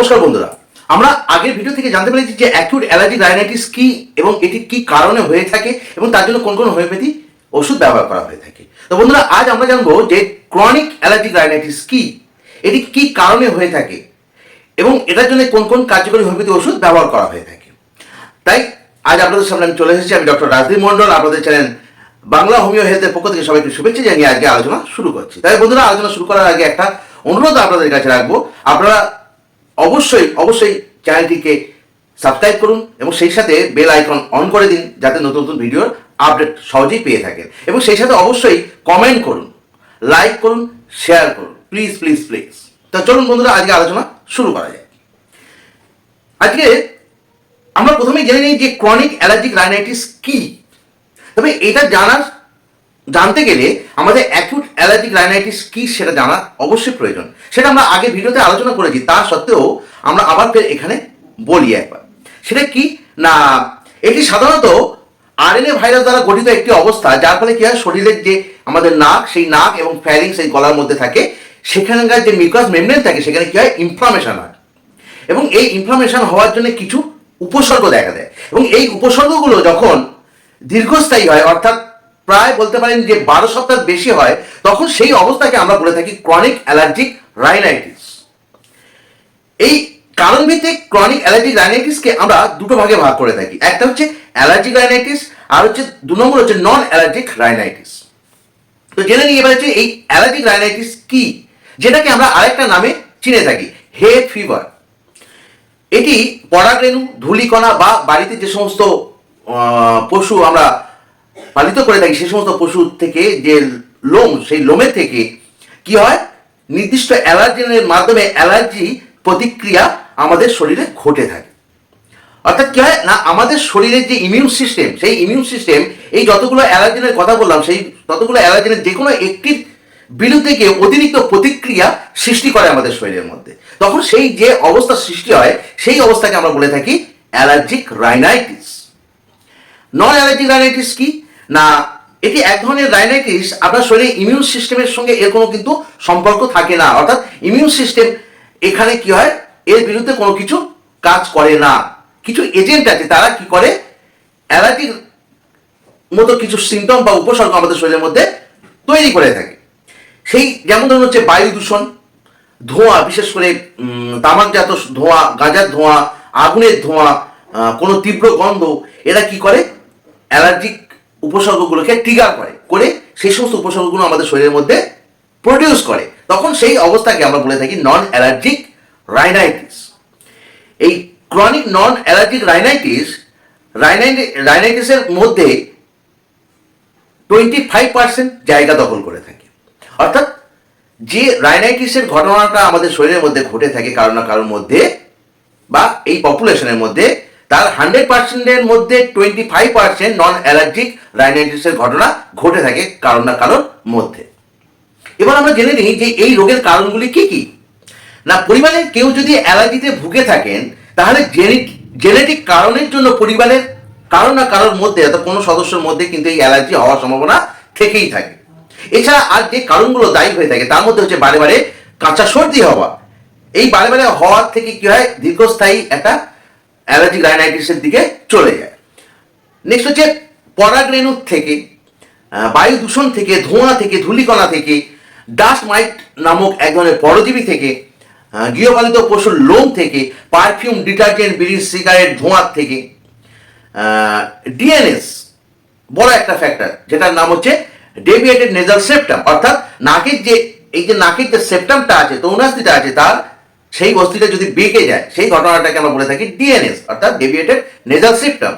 নমস্কার বন্ধুরা। আমরা আগের ভিডিও থেকে জানতে পেরেছি যে অ্যাকিউট অ্যালার্জিক রাইনাইটিস কি এবং এটি কি কারণে হয়ে থাকে এবং তার জন্য কোন কোন হোমিওপ্যাথি ওষুধ ব্যবহার করা হয়ে থাকে। তো বন্ধুরা, আজ আমরা জানব যে ক্রনিক অ্যালার্জিক রাইনাইটিস কি, এটি কি কারণে হয়ে থাকে এবং এটার জন্য কোন কোন কার্যকরী হোমিওপ্যাথি ওষুধ ব্যবহার করা হয়ে থাকে। তাই আজ আপনাদের সামনে আমি চলে এসেছি, আমি ডক্টর রাজদীপ মন্ডল আপনাদের চ্যানেল বাংলা হোমিও হেলথের পক্ষ থেকে সবাইকে শুভেচ্ছা জানিয়ে আজকে আলোচনা শুরু করছি। তাই বন্ধুরা, আলোচনা শুরু করার আগে একটা অনুরোধ আপনাদের কাছে রাখব। আপনারা অবশ্যই অবশ্যই চ্যানেলটিকে সাবস্ক্রাইব করুন এবং সেই সাথে বেল আইকন অন করে দিন যাতে নতুন নতুন ভিডিওর আপডেট সহজেই পেয়ে থাকেন। এবং সেই সাথে অবশ্যই কমেন্ট করুন লাইক করুন শেয়ার করুন। প্লিজ প্লিজ প্লিজ তা চলুন বন্ধুরা, আজকে আলোচনা শুরু করা যায় আজকে আমরা প্রথমেই জেনে নিই যে ক্রনিক অ্যালার্জিক রাইনাইটিস কি। তবে এটা জানার জানতে গেলে আমাদের অ্যাকিউট অ্যালার্জিক রাইনাইটিস কি সেটা জানা অবশ্যই প্রয়োজন। সেটা আমরা আগে ভিডিওতে আলোচনা করেছি, তা সত্ত্বেও আমরা আবার ফের এখানে বলি একবার। সেটা কি? না, এটি সাধারণত আরএনএ ভাইরাস দ্বারা গঠিত একটি অবস্থা, যার ফলে কি হয়? শরীরের যে আমাদের নাক, সেই নাক এবং ফ্যারিং সেই গলার মধ্যে থাকে, সেখানকার যে মিউকাস মেমব্রেন থাকে, সেখানে কি হয়? ইনফ্লামেশন হয়। এবং এই ইনফ্লামেশন হওয়ার জন্য কিছু উপসর্গ দেখা দেয়। এবং এই উপসর্গগুলো যখন দীর্ঘস্থায়ী হয়, অর্থাৎ প্রায় বলতে পারেন যে বারো সপ্তাহ বেশি হয়, তখন সেই অবস্থাকে আমরা বলে থাকি ক্রনিক অ্যালার্জিক রাইনাইটিস এই কারণ ভিত্তিক ক্রনিক অ্যালার্জিক রাইনাইটিসকে আমরা দুটো ভাগে ভাগ করে থাকি। একটা হচ্ছে অ্যালার্জিক রাইনাইটিস আর হচ্ছে দু নম্বর হচ্ছে নন অ্যালার্জিক রাইনাইটিস তো জেনে নিয়ে এবার হচ্ছে এই অ্যালার্জিক রাইনাইটিস কি, যেটাকে আমরা আরেকটা নামে চিনে থাকি হেড ফিভার এটি পরাগরেণু, ধূলিকণা বা বাড়িতে যে সমস্ত পশু আমরা পালিত করে থাকি সে সমস্ত পশু থেকে যে লোম, সেই লোমের থেকে কি হয়? নির্দিষ্ট অ্যালার্জেনের মাধ্যমে অ্যালার্জি প্রতিক্রিয়া আমাদের শরীরে ঘটে থাকে। অর্থাৎ কি হয়? না, আমাদের শরীরের যে ইমিউন সিস্টেম সেই ইমিউন সিস্টেম এই যতগুলো অ্যালার্জেনের কথা বললাম, সেই ততগুলো অ্যালার্জেনের যে কোনো একটির বিরুদ্ধে গিয়ে অতিরিক্ত প্রতিক্রিয়া সৃষ্টি করে আমাদের শরীরের মধ্যে। তখন সেই যে অবস্থা সৃষ্টি হয়, সেই অবস্থাকে আমরা বলে থাকি allergic rhinitis. Non allergic rhinitis কি? না, এটি এক ধরনের রাইনাইটিস আপনার শরীরে ইমিউন সিস্টেমের সঙ্গে এর কোনো কিন্তু সম্পর্ক থাকে না। অর্থাৎ ইমিউন সিস্টেম এখানে কি হয়? এর বিরুদ্ধে কোনো কিছু কাজ করে না। কিছু এজেন্ট আছে, তারা কি করে? অ্যালার্জির মতো কিছু সিমটম বা উপসর্গ আমাদের শরীরের মধ্যে তৈরি করে থাকে। সেই যেমন ধরুন হচ্ছে বায়ু দূষণ, ধোঁয়া, বিশেষ করে তামাকজাত ধোঁয়া, গাঁজার ধোঁয়া, আগুনের ধোঁয়া কোনো তীব্র গন্ধ, এরা কি করে? অ্যালার্জিক উপসর্গগুলোকে ট্রিগার করে করে সেই সমস্ত উপসর্গগুলো আমাদের শরীরের মধ্যে প্রডিউস করে। তখন সেই অবস্থাকে আমরা বলে থাকি নন অ্যালার্জিক রাইনাইটিস এই ক্রনিক নন অ্যালার্জিক রাইনাইটিস রাইনাইটিসের মধ্যে টোয়েন্টি ফাইভ পার্সেন্ট জায়গা দখল করে থাকে। অর্থাৎ যে রাইনাইটিসের ঘটনাটা আমাদের শরীরের মধ্যে ঘটে থাকে কারও না কারোর মধ্যে বা এই পপুলেশনের মধ্যে তার হান্ড্রেড পার্সেন্টের মধ্যে twenty five percent non allergic রাইনাইটিসের ঘটনা ঘটে থাকে কারণ না কারোর মধ্যে। এবার আমরা জেনে নিই যে এই রোগের কারণগুলি কি কি। না, পরিবারের কেউ যদি অ্যালার্জিতে ভুগে থাকেন, তাহলে জেনেটিক কারণের জন্য পরিবারের কারও না কারোর মধ্যে, অর্থাৎ কোনো সদস্যের মধ্যে কিন্তু এই অ্যালার্জি হওয়ার সম্ভাবনা থেকেই থাকে। এছাড়া আর যে কারণগুলো দায়ী হয়ে থাকে, তার মধ্যে হচ্ছে বারে বারে কাঁচা সর্দি হওয়া। এই বারে বারে হওয়ার থেকে কি হয়? দীর্ঘস্থায়ী একটা অ্যালার্জিক রাইনাইটিসের দিকে চলে যায়। নেক্সট হচ্ছে পরাগরেণুর থেকে বায়ু দূষণ থেকে, ধোঁয়া থেকে, ধূলিকণা থেকে, ডাস্ট মাইট নামক এক ধরনের পরজীবী থেকে গৃহপালিত পশুর লোম থেকে, পারফিউম, ডিটারজেন্ট, বিড়ি, সিগারেট, ধোঁয়ার থেকে ডিএনএস বড় একটা ফ্যাক্টর যেটার নাম হচ্ছে ডেভিয়েটেড নেজাল সেপ্টাম অর্থাৎ নাকের যে, এই যে নাকের যে সেপ্টামটা আছে তৌনাস্তিটা আছে, তার সেই অস্থিটা যদি বেঁকে যায়, সেই ঘটনাটাকে আমরা বলে থাকি ডিএনএস অর্থাৎ ডেভিয়েটেড নেজাল সেপ্টাম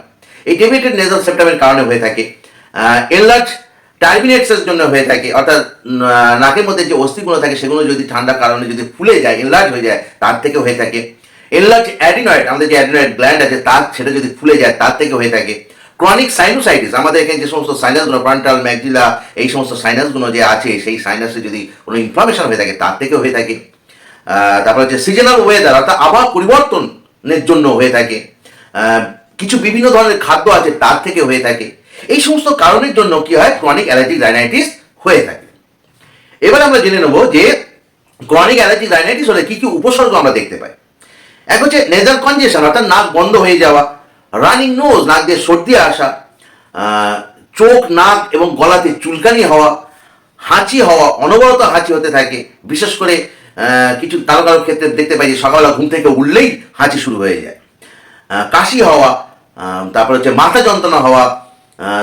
এই ডেভিয়েটেড নেজাল সেপ্টামের কারণে হয়ে থাকে এনলার্জ টার্মিনেটসের জন্য হয়ে থাকে, অর্থাৎ নাকের মধ্যে যে অস্থিগুলো থাকে, সেগুলো যদি ঠান্ডার কারণে যদি ফুলে যায় এনলার্জ হয়ে যায়, তার থেকে হয়ে থাকে। এনলার্জ অ্যাডিনয়েড আমাদের যে অ্যাডিনয়েড গ্ল্যান্ড আছে, তার সেটা যদি ফুলে যায়, তার থেকে হয়ে থাকে। ক্রনিক সাইনোসাইটিস আমাদের এখানে যে সমস্ত সাইনাসগুলো প্রান্টাল ম্যাগজিলা এই সমস্ত সাইনাসগুলো যে আছে, সেই সাইনাসে যদি কোনো ইনফ্লামেশন হয়ে থাকে, তার থেকেও হয়ে থাকে। তারপর হচ্ছে সিজনাল ওয়েদার অর্থাৎ আবহাওয়া পরিবর্তনের জন্য হয়ে থাকে। কিছু বিভিন্ন ধরনের খাদ্য আছে তার থেকে হয়ে থাকে। এই সমস্ত কারণের জন্য কি হয়? ক্রনিক অ্যালার্জিক রাইনাইটিস হয়ে থাকে। এবার আমরা জেনে নেব যে ক্রনিক অ্যালার্জিক রাইনাইটিস হলে কি কি উপসর্গ আমরা দেখতে পাই। এক হচ্ছে নেজাল কনজেশন অর্থাৎ নাক বন্ধ হয়ে যাওয়া রানিং নোজ নাক দিয়ে সর্দি আসা চোখ, নাক এবং গলাতে চুলকানি হওয়া, হাঁচি হওয়া, অনবরত হাঁচি হতে থাকে। বিশেষ করে কিছু কারও কারও ক্ষেত্রে দেখতে পাই যে সকালবেলা ঘুম থেকে উঠলেই হাঁচি শুরু হয়ে যায়। কাশি হওয়া তারপর হচ্ছে মাথা যন্ত্রণা হওয়া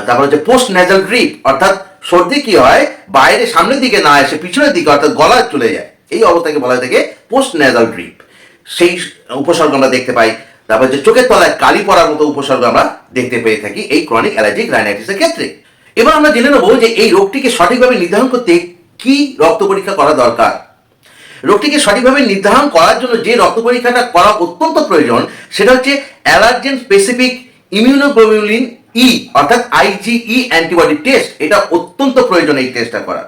তারপর হচ্ছে পোস্ট নেজাল ড্রিপ অর্থাৎ সর্দি কি হয়, বাইরে সামনের দিকে না এসে পিছনের দিকে অর্থাৎ গলা চলে যায়। এই অবস্থাকে বলা হয়ে থাকে পোস্ট নেজাল ড্রিপ সেই উপসর্গ আমরা দেখতে পাই। তারপর যে চোখের তলায় কালি পড়ার মতো উপসর্গ আমরা দেখতে পেয়ে থাকি এই ক্রনিক অ্যালার্জিক রাইনাইটিসের ক্ষেত্রে। এবার আমরা জেনে নেব যে এই রোগটিকে সঠিকভাবে নির্ধারণ করতে কি রক্ত পরীক্ষা করা দরকার। রোগটিকে সঠিকভাবে নির্ধারণ করার জন্য যে রক্ত পরীক্ষাটা করা অত্যন্ত প্রয়োজন, সেটা হচ্ছে অ্যালার্জেন স্পেসিফিক ইমিউনোগ্লোবিউলিন ই অর্থাৎ আইজিই অ্যান্টিবডি টেস্ট। এটা অত্যন্ত প্রয়োজন এই টেস্টটা করা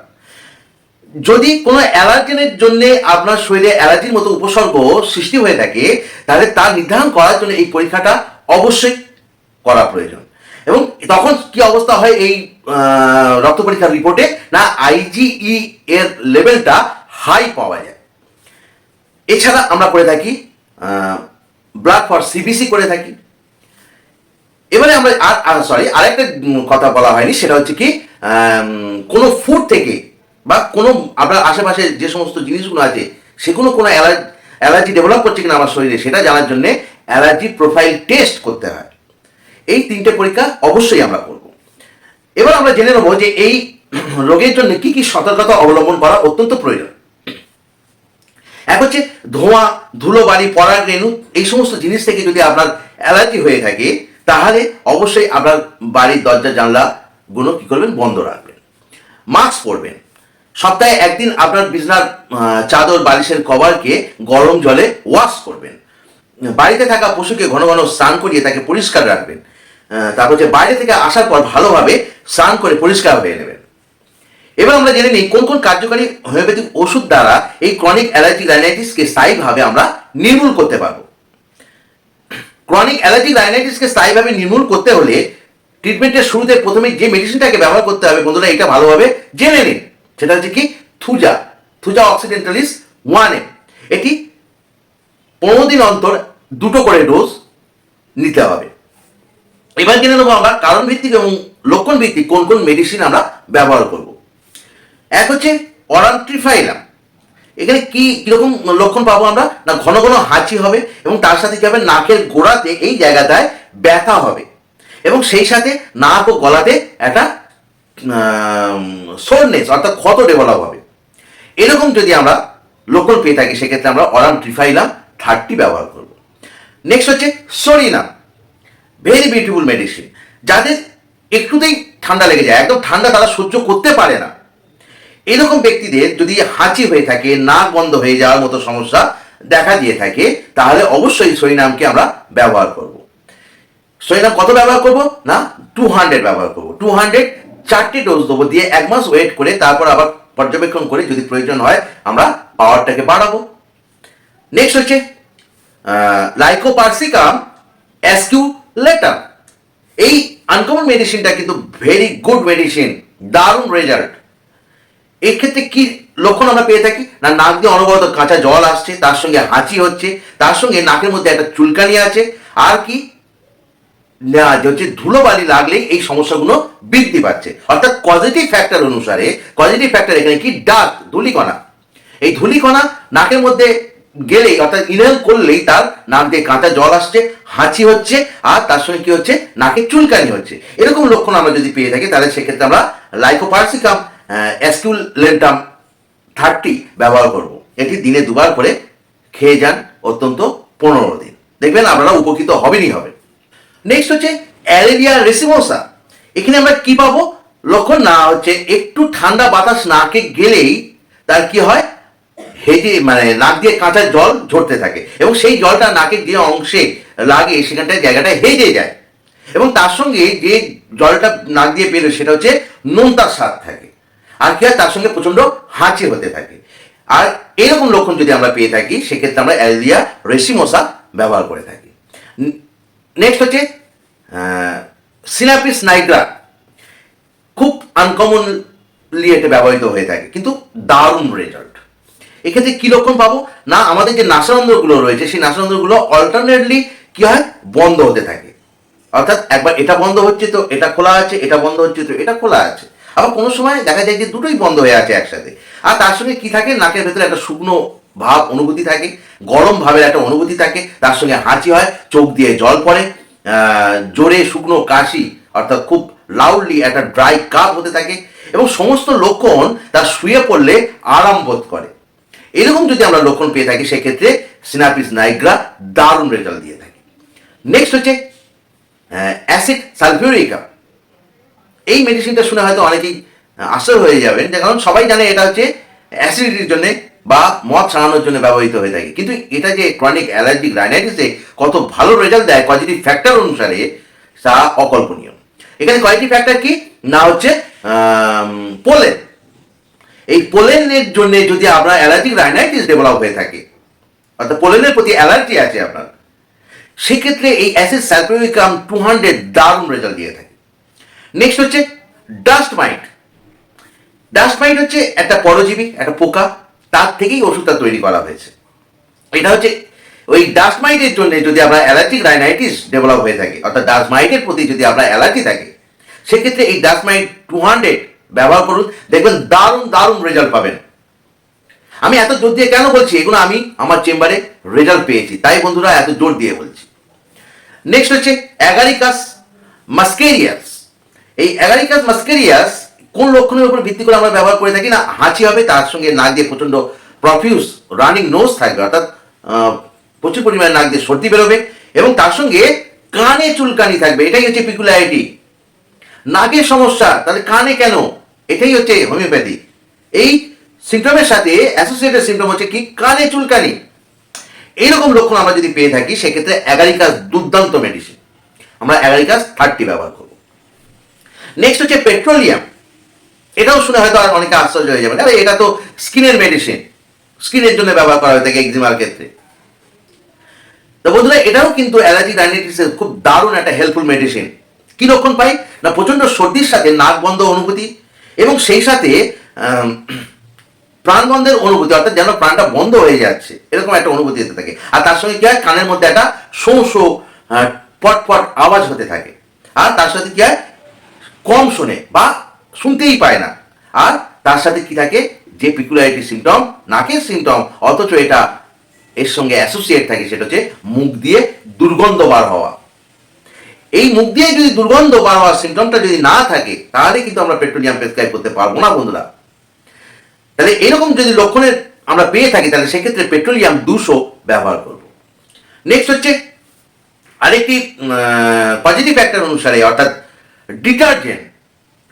যদি কোনো অ্যালার্জেনের জন্য আপনার শরীরে অ্যালার্জির মতো উপসর্গ সৃষ্টি হয়ে থাকে, তাহলে তা নির্ধারণ করার জন্য এই পরীক্ষাটা অবশ্যই করা প্রয়োজন। এবং তখন কি অবস্থা হয় এই রক্ত পরীক্ষার রিপোর্টে? না আইজিই এর লেভেলটা হাই পাওয়া যায়। এছাড়া আমরা করে থাকি ব্লাড ফর সিবিসি করে থাকি। এবারে আমরা আর সরি আরেকটা কথা বলা হয়নি, সেটা হচ্ছে কি কোনো ফুড থেকে বা কোনো আপনার আশেপাশে যে সমস্ত জিনিসগুলো আছে, সেগুলো কোনো অ্যালার্জি অ্যালার্জি ডেভেলপ করছে কিনা আমার শরীরে, সেটা জানার জন্য অ্যালার্জি প্রোফাইল টেস্ট করতে হয়। এই তিনটে পরীক্ষা অবশ্যই আমরা করব। এবার আমরা জেনে নেব যে এই রোগের জন্য কি কি সতর্কতা অবলম্বন করা অত্যন্ত প্রয়োজন। এক হচ্ছে ধোঁয়া ধুলো ধুলোবালি পরাগ রেণু এই সমস্ত জিনিস থেকে যদি আপনার অ্যালার্জি হয়ে থাকে, তাহলে অবশ্যই আপনার বাড়ির দরজা জানলাগুলো কী করবেন? বন্ধ রাখবেন। মাস্ক পরবেন। সপ্তাহে একদিন আপনার বিছনার চাদর, বালিশের কভারকে গরম জলে ওয়াশ করবেন। বাড়িতে থাকা পশুকে ঘন ঘন স্নান করিয়ে তাকে পরিষ্কার রাখবেন। তারপর যে বাইরে থেকে আসার পর ভালোভাবে স্নান করে পরিষ্কার হয়ে নেবেন। এবার আমরা জেনে নিই কোন কোন কার্যকারী হোমিওপ্যাথিক ওষুধ দ্বারা এই ক্রনিক অ্যালার্জি রাইনাইটিসকে স্থায়ীভাবে আমরা নির্মূল করতে পারব। ক্রনিক অ্যালার্জি রাইনাইটিসকে স্থায়ীভাবে নির্মূল করতে হলে ট্রিটমেন্টের শুরুতে প্রথমে যে মেডিসিনটাকে ব্যবহার করতে হবে বন্ধুরা, এটা ভালোভাবে জেনে নিন। সেটা হচ্ছে কি? থুজা। থুজা অক্সিডেন্টালিস ওয়ান এটি পনেরো দিন অন্তর দুটো করে ডোজ নিতে হবে। এবার জেনে নেব আমরা কারণ ভিত্তিক এবং লক্ষণ ভিত্তিক কোন কোন মেডিসিন আমরা ব্যবহার করব। এক হচ্ছে অরান্ট্রিফাইলাম এখানে কি, কীরকম লক্ষণ পাবো আমরা? না, ঘন ঘন হাঁচি হবে এবং তার সাথে কি হবে? নাকের গোড়াতে এই জায়গাটায় ব্যথা হবে। এবং সেই সাথে নাক ও গলাতে একটা সোরনেস অর্থাৎ ক্ষত ডেভেলপ হবে। এরকম যদি আমরা লক্ষণ পেয়ে থাকি, সেক্ষেত্রে আমরা অরাম ট্রিফাইলাম থার্টি ব্যবহার করব। নেক্সট হচ্ছে সরিনাম ভেরি বিউটিফুল মেডিসিন যাদের একটুতেই ঠান্ডা লেগে যায়, একদম ঠান্ডা তারা সহ্য করতে পারে না এরকম ব্যক্তিদের যদি হাঁচি হয়ে থাকে, নাক বন্ধ হয়ে যাওয়ার মতো সমস্যা দেখা দিয়ে থাকে, তাহলে অবশ্যই সরিনামকে আমরা ব্যবহার করব। সরিনাম কত ব্যবহার করব? না টু হান্ড্রেড ব্যবহার করব। টু হান্ড্রেড চারটি ডোজ দেবো দিয়ে এক মাস ওয়েট করে তারপর আবার পর্যবেক্ষণ করে যদি প্রয়োজন হয়, আমরা পাওয়ারটাকে বাড়াবো। নেক্সট হচ্ছে লাইকোপার্সিকাম অ্যাসকিউলেটাম এই আনকমন মেডিসিনটা কিন্তু ভেরি গুড মেডিসিন দারুণ রেজাল্ট এই ক্ষেত্রে কি লক্ষণ আমরা পেয়ে থাকি? না, নাক দিয়ে অনবরত কাঁচা জল আসছে, তার সঙ্গে হাঁচি হচ্ছে, তার সঙ্গে নাকের মধ্যে একটা চুলকানি আছে, আর কি? হচ্ছে ধুলোবালি লাগলেই এই সমস্যাগুলো বৃদ্ধি পাচ্ছে। অর্থাৎ পজিটিভ ফ্যাক্টর অনুসারে পজিটিভ ফ্যাক্টর এখানে কি? ডাক ধুলিকণা। এই ধুলিকণা নাকের মধ্যে গেলেই, অর্থাৎ ইনহেল করলেই তার নাক দিয়ে কাঁচা জল আসছে, হাঁচি হচ্ছে, আর তার সঙ্গে কি হচ্ছে? নাকে চুলকানি হচ্ছে। এরকম লক্ষণ আমরা যদি পেয়ে থাকি, তাহলে সেক্ষেত্রে আমরা লাইকোপার্সিকাম অ্যাস্কুলেন্টাম থার্টি ব্যবহার করব। এটি দিনে দুবার করে খেয়ে যান অত্যন্ত পনেরো দিন। দেখবেন আপনারা উপকৃত হবেনই হবে নেক্সট হচ্ছে অ্যালেরিয়া রেসিমোসা। এখানে আমরা কি পাবো? লক্ষণ না, হচ্ছে একটু ঠান্ডা বাতাস নাকে গেলেই তার কি হয়? হেঁটে মানে নাক দিয়ে কাঁচা জল ঝরতে থাকে এবং সেই জলটা নাকের যে অংশে লাগে সেখানটায় জায়গাটা হেঁটে যায়। এবং তার সঙ্গে যে জলটা নাক দিয়ে বেরোয় সেটা হচ্ছে নোনতার স্বাদ থাকে। আর কি হয়, তার সঙ্গে প্রচণ্ড হাঁচি হতে থাকে। আর এরকম লক্ষণ যদি আমরা পেয়ে থাকি, সেক্ষেত্রে আমরা অ্যালেরিয়া রেসিমোসা ব্যবহার করে থাকি। নেক্সট হচ্ছে সিনাপিস নাইগ্রা খুব আনকমনলি এটা ব্যবহৃত হয়ে থাকে, কিন্তু দারুণ রেজাল্ট এক্ষেত্রে কি লক্ষণ পাবো? না, আমাদের যে নাসারন্ধ্রগুলো রয়েছে, সেই নাসারন্ধ্রগুলো অল্টারনেটলি কি হয়? বন্ধ হতে থাকে। অর্থাৎ একবার এটা বন্ধ হচ্ছে তো, এটা খোলা আছে, এটা বন্ধ হচ্ছে তো, এটা খোলা আছে। আবার কোনো সময় দেখা যায় যে দুটোই বন্ধ হয়ে আছে একসাথে। আর তার সঙ্গে কি থাকে? নাকের ভেতরে একটা শুকনো ভাব, অনুভূতি থাকে, গরম ভাবের একটা অনুভূতি থাকে, তার সঙ্গে হাঁচি হয়, চোখ দিয়ে জল পড়ে জোরে শুকনো কাশি, অর্থাৎ খুব লাউডলি একটা ড্রাই কাপ হতে থাকে এবং সমস্ত লক্ষণ তার শুয়ে পড়লে আরাম বোধ করে। এরকম যদি আমরা লক্ষণ পেয়ে থাকি, সেক্ষেত্রে সিনাপিস নাইগ্রা দারুণ রেজাল্ট দিয়ে থাকে। নেক্সট হচ্ছে অ্যাসিড সালফিউরিকা এই মেডিসিনটা শুনে হয়তো অনেকেই আশ্চর্য হয়ে যাবেন যে কারণ সবাই জানে এটা হচ্ছে অ্যাসিডিটির জন্য বা মদ সারানোর জন্য ব্যবহৃত হয়ে থাকে। কিন্তু এটা যে ক্রনিক অ্যালার্জিক রাইনাইটিসে কত ভালো রেজাল্ট দেয় পজিটিভ ফ্যাক্টর অনুসারে, তা অকল্পনীয়। এখানে কয়েকটি ফ্যাক্টর কি? না হচ্ছে পোলেন। এই পোলেনের জন্য যদি আপনার অ্যালার্জিক রাইনাইটিস ডেভেলপ হয়ে থাকে, অর্থাৎ পোলেনের প্রতি অ্যালার্জি আছে আপনার, সেক্ষেত্রে এই অ্যাসিড সালফিউরিকাম টু হান্ড্রেড দারুণ রেজাল্ট দিয়ে থাকে। নেক্সট হচ্ছে ডাস্ট মাইট ডাস্ট মাইট হচ্ছে একটা পরজীবী, একটা পোকা, তার থেকেই ওষুধটা তৈরি করা হয়েছে। এটা হচ্ছে ওই ডাস্ট মাইটের জন্য যদি আমরা অ্যালার্জিক রাইনাইটিস ডেভেলপ হয়ে থাকে, অর্থাৎ ডাস্ট মাইটের প্রতি যদি আমরা অ্যালার্জি থাকে, সেক্ষেত্রে এই ডাস্ট মাইট টু হান্ড্রেড ব্যবহার করুন, দেখবেন দারুণ দারুণ রেজাল্ট পাবেন। আমি এত জোর দিয়ে কেন বলছি? এগুলো আমি আমার চেম্বারে রেজাল্ট পেয়েছি। তাই বন্ধুরা, এত জোর দিয়ে বলছি। নেক্সট হচ্ছে অ্যাগারিকাস মাস্কেরিয়াস এই অ্যাগারিকাস মাস্কেরিয়াস কোন লক্ষণের উপর ভিত্তি করে আমরা ব্যবহার করে থাকি? না, হাঁচি হবে, তার সঙ্গে নাক দিয়ে প্রচণ্ড প্রফিউস রানিং নোজ থাকবে, অর্থাৎ প্রচুর পরিমাণে নাক দিয়ে সর্দি বেরোবে এবং তার সঙ্গে কানে চুলকানি থাকবে, এটাই হচ্ছে পিকুলারিটি নাকের সমস্যা, তাহলে কানে কেন? এটাই হচ্ছে হোমিওপ্যাথি এই সিমটমের সাথে অ্যাসোসিয়েটেড সিমটম হচ্ছে কি? কানে চুলকানি। এইরকম লক্ষণ আমরা যদি পেয়ে থাকি, সেক্ষেত্রে অ্যাগারিকাস দুর্দান্ত মেডিসিন আমরা অ্যাগারিকাস থার্টি ব্যবহার করব। নেক্সট হচ্ছে পেট্রোলিয়াম এটাও শুনে হয়তো অনেকে আশ্চর্য হয়ে যাবে আরে, এটা তো স্কিনের মেডিসিন স্কিনের জন্য ব্যবহার করা হয়ে থাকে এক্সিমার ক্ষেত্রে। তো বন্ধুরা, এটাও কিন্তু অ্যালার্জি রাইনাইটিসের খুব দারুণ একটা হেল্পফুল মেডিসিন কি লক্ষণ পাই? না প্রচণ্ড সর্দির সাথে নাক বন্ধ অনুভূতি এবং সেই সাথে প্রাণবন্ধের অনুভূতি, অর্থাৎ যেন প্রাণটা বন্ধ হয়ে যাচ্ছে। এরকম একটা অনুভূতি হতে থাকে। আর তার সঙ্গে কি হয়? কানের মধ্যে একটা শো শো পট আওয়াজ হতে থাকে। আর তার সাথে কি হয়? কম শোনে বা শুনতেই পায় না। আর তার সাথে কি থাকে? যে পিকুলারিটি সিমটম নাকের সিমটম অথচ এটা এর সঙ্গে অ্যাসোসিয়েট থাকে, সেটা হচ্ছে মুখ দিয়ে দুর্গন্ধ বার হওয়া। এই মুখ দিয়ে যদি দুর্গন্ধ বার হওয়ার সিমটমটা যদি না থাকে, তাহলে কিন্তু আমরা পেট্রোলিয়াম প্রেসক্রাইব করতে পারব না, বন্ধুরা। তাহলে এরকম যদি লক্ষণের আমরা পেয়ে থাকি, তাহলে সেক্ষেত্রে পেট্রোলিয়াম দুশো ব্যবহার করব। নেক্সট হচ্ছে আরেকটি পজিটিভ ফ্যাক্টর অনুসারে, অর্থাৎ ডিটারজেন্ট।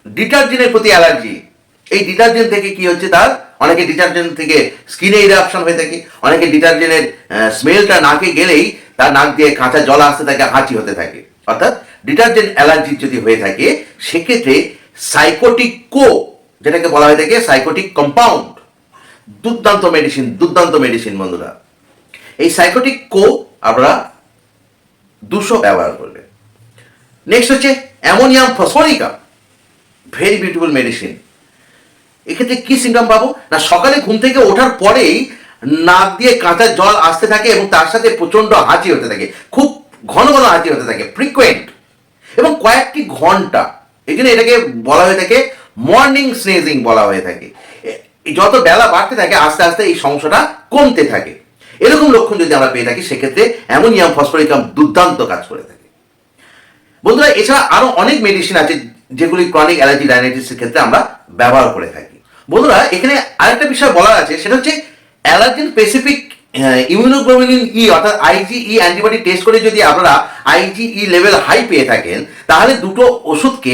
ডিটারজেন্টের প্রতি অ্যালার্জি। এই ডিটারজেন্ট থেকে কি হচ্ছে তার? অনেকে ডিটারজেন্ট থেকে স্কিনে ইরাপশন হয়ে থাকে, অনেকে ডিটারজেন্টের স্মেলটা নাকে গেলেই তার নাক দিয়ে কাঁচা জল আসতে থাকে, হাঁচি হতে থাকে। অর্থাৎ ডিটারজেন্ট অ্যালার্জি যদি হয়ে থাকে, সেক্ষেত্রে সাইকোটিক কো যেটাকে বলা হয়ে থাকে, সাইকোটিক কম্পাউন্ড। দুর্দান্ত মেডিসিন দুর্দান্ত মেডিসিন বন্ধুরা। এই সাইকোটিক কো আমরা দুশো ব্যবহার করবে নেক্সট হচ্ছে ammonium phosphorica very beautiful medicine এক্ষেত্রে কি সিমটম পাবো? না, সকালে ঘুম থেকে ওঠার পরেই নাক দিয়ে কাঁচা জল আসতে থাকে এবং তার সাথে প্রচণ্ড হাঁচি হতে থাকে। খুব ঘন ঘন হাঁচি হতে থাকে ফ্রিকোয়েন্ট এবং কয়েকটি ঘণ্টা, এই জন্য এটাকে বলা হয়ে থাকে মর্নিং স্নেজিং বলা হয়ে থাকে। যত বেলা বাড়তে থাকে, আস্তে আস্তে এই সমস্যাটা কমতে থাকে। এরকম লক্ষণ যদি আমরা পেয়ে থাকি, সেক্ষেত্রে অ্যামোনিয়াম ফসফরিকাম দুর্দান্ত কাজ করে থাকে। বন্ধুরা, এছাড়া আরও অনেক মেডিসিন আছে যেগুলি ক্রনিক অ্যালার্জি ডায়াবেটিসের ক্ষেত্রে আমরা ব্যবহার করে থাকি। বন্ধুরা, এখানে আরেকটা বিষয় বলার আছে, সেটা হচ্ছে অ্যালার্জেন স্পেসিফিক ইমিউনোগ্লোবিলিন ই অর্থাৎ আইজিই অ্যান্টিবডি টেস্ট করে যদি আপনারা আইজিই লেভেল হাই পেয়ে থাকেন, তাহলে দুটো ওষুধকে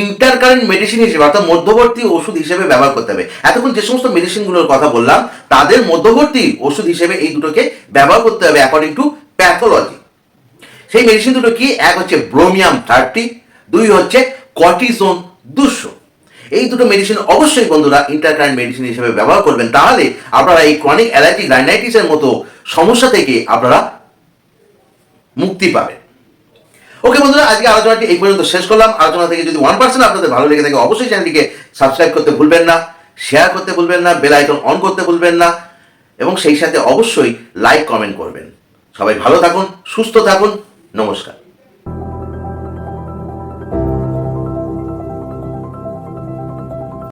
ইন্টারকারেন্ট মেডিসিন হিসেবে, অর্থাৎ মধ্যবর্তী ওষুধ হিসেবে ব্যবহার করতে হবে। এতক্ষণ যে সমস্ত মেডিসিনগুলোর কথা বললাম, তাদের মধ্যবর্তী ওষুধ হিসেবে এই দুটোকে ব্যবহার করতে হবে অ্যাকর্ডিং টু প্যাথোলজি সেই মেডিসিন দুটো কি? এক হচ্ছে ব্রোমিয়াম থার্টি, দুই হচ্ছে কটিজোন দুশো। এই দুটো মেডিসিন অবশ্যই বন্ধুরা ইন্টারকারেন্ট মেডিসিন হিসেবে ব্যবহার করবেন। তাহলে আপনারা এই ক্রনিক অ্যালার্জি রাইনাইটিসের মতো সমস্যা থেকে আপনারা মুক্তি পাবেন। ওকে বন্ধুরা, আজকে আলোচনাটি এই পর্যন্ত শেষ করলাম। আলোচনা থেকে যদি ওয়ান পার্সেন্ট আপনাদের ভালো লেগে থাকে, অবশ্যই চ্যানেলটিকে সাবস্ক্রাইব করতে ভুলবেন না শেয়ার করতে ভুলবেন না বেল আইকন অন করতে ভুলবেন না, এবং সেই সাথে অবশ্যই লাইক কমেন্ট করবেন। সবাই ভালো থাকুন, সুস্থ থাকুন নমস্কার।